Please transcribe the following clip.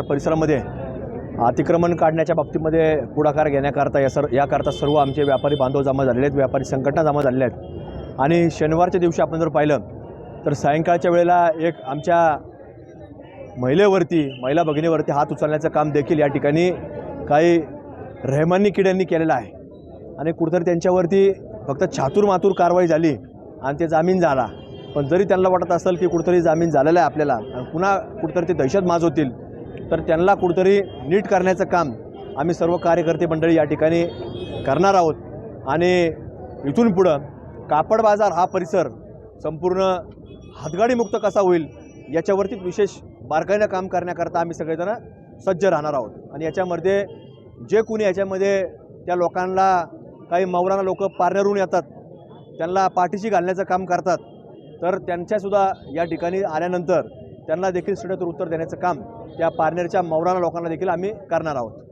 परिसरामध्ये अतिक्रमण काढण्याच्या बाबतीमध्ये पुढाकार घेण्याकरता या सर याकरता सर्व आमचे व्यापारी बांधव जमा झालेले आहेत व्यापारी संघटना जमा झालेल्या आहेत. आणि शनिवारच्या दिवशी आपण जर पाहिलं तर सायंकाळच्या वेळेला एक आमच्या महिलेवरती महिला भगिनीवरती हात उचलण्याचं काम देखील या ठिकाणी काही रहमानी किड्यांनी केलेलं आहे. आणि कुठंतरी त्यांच्यावरती फक्त छातूरमातूर कारवाई झाली आणि ते जामीन झाला. पण जरी त्यांना वाटत असेल की कुठंतरी जामीन झालेला आहे आपल्याला पुन्हा कुठंतरी ते दहशत माजवतील तर त्यांना कुठंतरी नीट करण्याचं काम आम्ही सर्व कार्यकर्ते मंडळी या ठिकाणी करणार आहोत. आणि इथून पुढं कापड बाजार हा परिसर संपूर्ण हातगाडीमुक्त कसा होईल याच्यावरती विशेष बारकाईनं काम करण्याकरता आम्ही सगळेजण सज्ज राहणार आहोत. आणि याच्यामध्ये जे कोणी याच्यामध्ये त्या लोकांना काही मौलाना लोक पारनेरून येतात त्यांना पाठीशी घालण्याचं काम करतात तर त्यांच्यासुद्धा या ठिकाणी आल्यानंतर त्यांना देखील सडेतोड उत्तर देण्याचं काम त्या पारनेरच्या मौराणा लोकांना देखील आम्ही करणार आहोत.